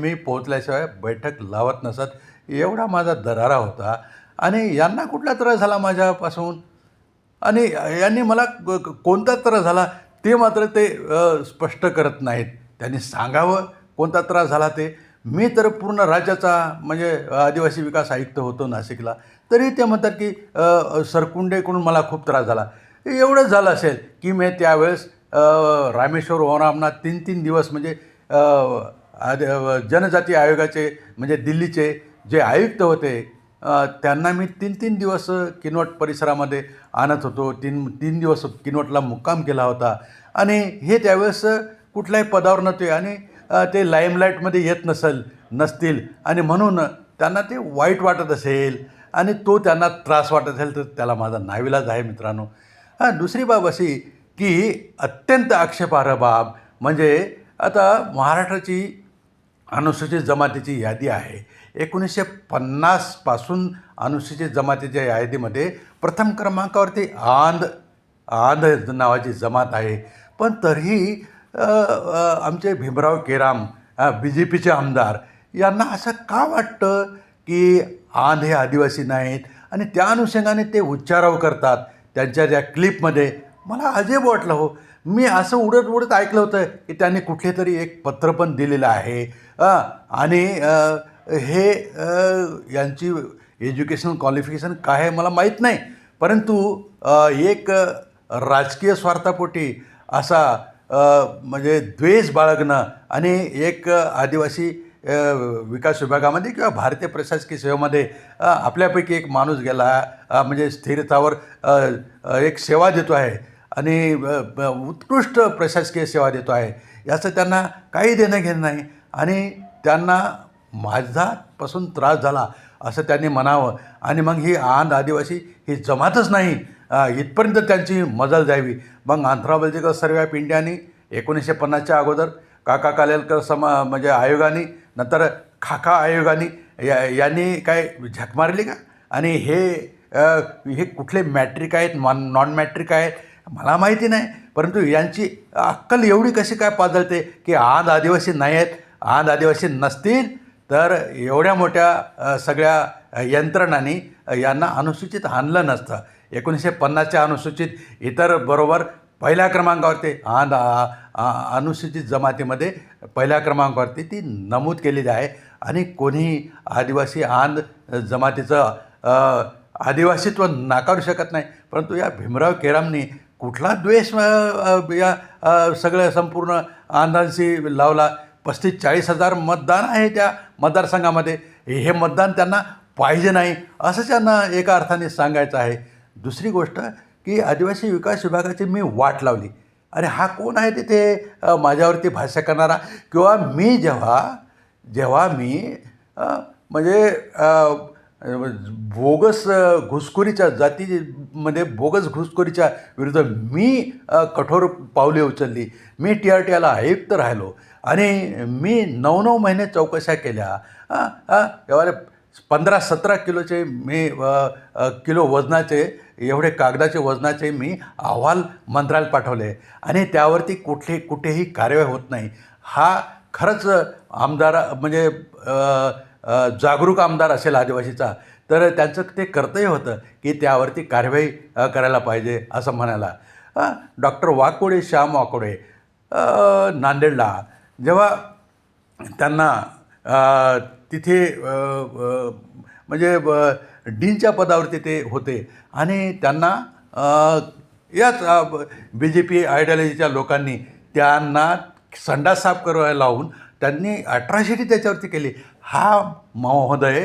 मी पोहोचल्याशिवाय बैठक लावत नसत. एवढा माझा दरारा होता. आणि यांना कुठला त्रास झाला माझ्यापासून? आणि यांनी मला कोणता त्रास झाला ते मात्र ते स्पष्ट करत नाहीत. त्यांनी सांगावं कोणता त्रास झाला ते. मी तर पूर्ण राज्याचा म्हणजे आदिवासी विकास आयुक्त होतो नाशिकला. तरी ते म्हणतात की सरकुंडेकडून मला खूप त्रास झाला. एवढंच झालं असेल की मी त्यावेळेस रामेश्वर ओरामना तीन तीन दिवस म्हणजे जनजाती आयोगाचे म्हणजे दिल्लीचे जे आयुक्त होते त्यांना मी तीन तीन दिवस किनवट परिसरामध्ये आणत होतो. तीन तीन दिवस किनवटला मुक्काम केला होता. आणि हे त्यावेळेस कुठल्याही पदावर नव्हते आणि ते लाईमलाईटमध्ये येत नसेल नसतील. आणि म्हणून त्यांना ते वाईट वाटत असेल आणि तो त्यांना त्रास वाटत असेल तर त्याला माझा नाविलाज आहे मित्रांनो. हां दुसरी बाब अशी की अत्यंत आक्षेपार्ह बाब म्हणजे आता महाराष्ट्राची अनुसूचित जमातीची यादी आहे. एकोणीसशे पन्नासपासून अनुसूचित जमातीच्या यादीमध्ये प्रथम क्रमांकावरती आंध आंध नावाची जमात आहे. पण तरीही आमचे भीमराव केराम बी जे पीचे आमदार यांना असं का वाटतं की आंध हे आदिवासी नाहीत? आणि त्या अनुषंगाने ते उच्चाराव करतात त्यांच्या ज्या क्लिपमध्ये. मला अजब वाटलं हो. मी असं उडत उडत ऐकलं होतं की त्यांनी कुठले तरी एक पत्र पण दिलेलं आहे. आणि हे यांची एज्युकेशनल क्वालिफिकेशन काय आहे मला माहीत नाही. परंतु एक राजकीय स्वार्थापोटी असा म्हणजे द्वेष बाळगणं आणि एक आदिवासी विकास विभागामध्ये किंवा भारतीय प्रशासकीय सेवेमध्ये आपल्यापैकी एक माणूस गेला म्हणजे स्थिरतावर एक सेवा देतो आहे आणि उत्कृष्ट प्रशासकीय सेवा देतो आहे. याचं त्यांना काही देणं घेणं नाही. आणि त्यांना माझापासून त्रास झाला असं त्यांनी म्हणावं. आणि मग ही आंध आदिवासी ही जमातच नाही. इथपर्यंत त्यांची मजल द्यावी मग आंध्राबलजिकल सर्वे ऑफ इंडियाने एकोणीसशे पन्नासच्या अगोदर काका कालेलकर समा म्हणजे आयोगाने नंतर खाका आयोगाने या यांनी काय झक मारली का? आणि हे हे कुठले मॅट्रिक आहेत नॉन नॉन मॅट्रिक आहे मला माहिती नाही. परंतु यांची अक्कल एवढी कशी काय पाजळते की आंध आदिवासी नाही आहेत? आंध आदिवासी नसतील तर एवढ्या मोठ्या सगळ्या यंत्रणांनी यांना अनुसूचित आणलं नसतं. एकोणीसशे पन्नासच्या अनुसूचित इतर बरोबर पहिल्या क्रमांकावरती आंध अनुसूचित जमातीमध्ये पहिल्या क्रमांकावरती ती नमूद केलेली आहे. आणि कोणीही आदिवासी आंध जमातीचं आदिवासीत्व नाकारू शकत नाही. परंतु या भीमराव केरामनी कुठला द्वेष या सगळ्या संपूर्ण आंधांशी लावला? पस्तीस चाळीस हजार मतदान आहे त्या मतदारसंघामध्ये. हे मतदान त्यांना पाहिजे नाही असं त्यांना एका अर्थाने सांगायचं आहे. दुसरी गोष्ट की आदिवासी विकास विभागाची मी वाट लावली. अरे हा कोण आहे तिथे? माझ्यावरती भाष्य करणारा? किंवा मी जेव्हा जेव्हा मी म्हणजे बोगस घुसखोरीच्या जातीमध्ये बोगस घुसखोरीच्या विरुद्ध मी कठोर पावले उचलली. मी टी आर टी आला आयुक्त राहिलो आणि मी नऊ नऊ महिने चौकशा केल्या. एवढे पंधरा सतरा किलोचे मी किलो वजनाचे एवढे कागदाचे वजनाचे मी अहवाल मंत्रालयात पाठवले. आणि त्यावरती कुठले कुठेही कार्यवाही होत नाही. हा खरंच आमदार म्हणजे जागरूक आमदार असेल आदिवासीचा तर त्यांचं ते कर्तव्य होतं की त्यावरती कारवाई करायला पाहिजे असं म्हणायला. डॉक्टर वाकोडे श्याम वाकोडे नांदेडला जेव्हा त्यांना तिथे म्हणजे डीनच्या पदावरती ते होते आणि त्यांना याच बी जे पी आयडियॉलॉजीच्या लोकांनी त्यांना संडा साफ करायला लावून त्यांनी अट्रॉसिटी त्याच्यावरती केली. हा महोदय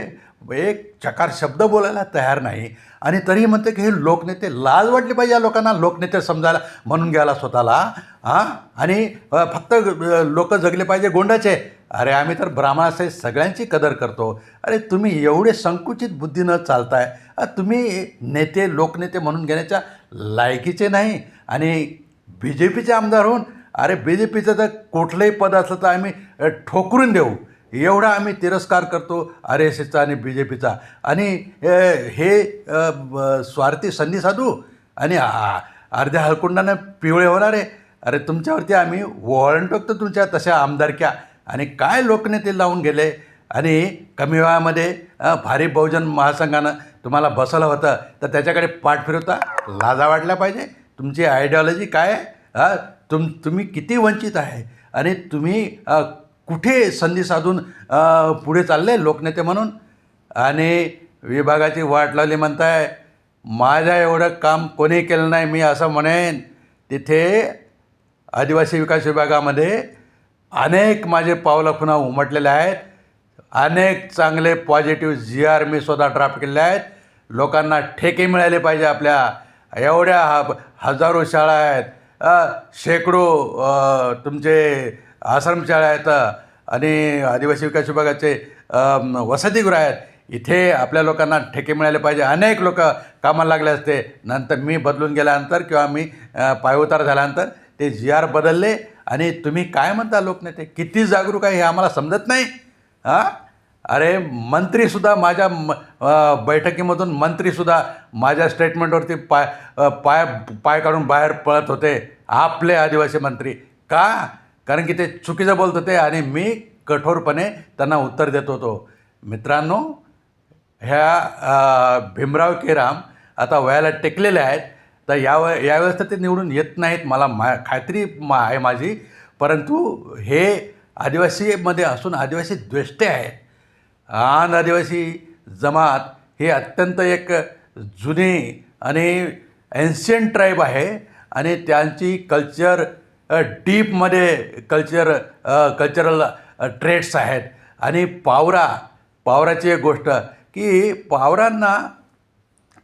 एक चकार शब्द बोलायला तयार नाही. आणि तरीही म्हणते की हे लोकनेते लाज वाटली पाहिजे या लोकांना. लोकनेते समजायला म्हणून घ्यायला स्वतःला हां? आणि फक्त लोक जगले पाहिजे गोंडाचे. अरे आम्ही तर ब्राह्मणाचे सगळ्यांची कदर करतो. अरे तुम्ही एवढे संकुचित बुद्धीनं चालताय. तुम्ही नेते लोकनेते म्हणून घेण्याच्या लायकीचे नाही. आणि बी जे पीचे आमदार होऊन अरे बी जे पीचं तर कुठलंही पद असलं तर आम्ही ठोकरून देऊ. एवढा आम्ही तिरस्कार करतो आर एस एसचा आणि बी जे पीचा. आणि हे स्वार्थी संधी साधू आणि अर्ध्या हलकुंडानं पिवळे होणार. आहे अरे तुमच्यावरती आम्ही वॉरंट टाकतो तुमच्या तशा आमदारक्या. आणि काय लोकनेते लावून गेले? आणि कमी वयामध्ये भारी बहुजन महासंघानं तुम्हाला बसवलं होतं. तर त्याच्याकडे पाठ फिरवता लाजा वाटल्या पाहिजे. तुमची आयडिओलॉजी काय? आहे तुम तुम्ही किती वंचित आहे? आणि तुम्ही कुठे संधी साधून पुढे चालले लोकनेते म्हणून? आणि विभागाची वाट लावली म्हणताय माझ्या एवढं काम कोणी केलं नाही मी असं म्हणेन. तिथे आदिवासी विकास विभागामध्ये अनेक माझे पावलं पुन्हा उमटलेले आहेत. अनेक चांगले पॉझिटिव्ह जी आर मी स्वतः ड्राफ्ट केलेले आहेत. लोकांना ठेके मिळाले पाहिजे आपल्या. एवढ्या ह हजारो शाळा आहेत. शेकडो तुमचे आश्रमशाळा आहेत आणि आदिवासी विकास विभागाचे वसतिगृह आहेत. इथे आपल्या लोकांना ठेके मिळाले पाहिजे. अनेक लोक कामाला लागले असते. नंतर मी बदलून गेल्यानंतर किंवा मी पायउतार झाल्यानंतर ते जी आर बदलले. आणि तुम्ही काय म्हणता लोकनेते? किती जागरूक आहे हे आम्हाला समजत नाही. हां? अरे मंत्रीसुद्धा माझ्या म बैठकीमधून मंत्रीसुद्धा माझ्या स्टेटमेंटवरती पाय पाय पाय काढून बाहेर पळत होते. आपले आदिवासी मंत्री. का? कारण की ते चुकीचं बोलत होते आणि मी कठोरपणे त्यांना उत्तर देत होतो. मित्रांनो ह्या भीमराव केराम आता वयाला टेकलेले आहेत तर याव यावेळेस तर ते निवडून येत नाहीत मला मा खात्री मा आहे माझी. परंतु हे आदिवासीमध्ये असून आदिवासी द्वेष्टे आहेत. आंध आदिवासी जमात ही अत्यंत एक जुनी आणि एन्शियंट ट्राईब आहे आणि त्यांची कल्चर डीपमध्ये कल्चर कल्चरल ट्रेड्स आहेत. आणि पावरा पावराची एक गोष्ट की पावरांना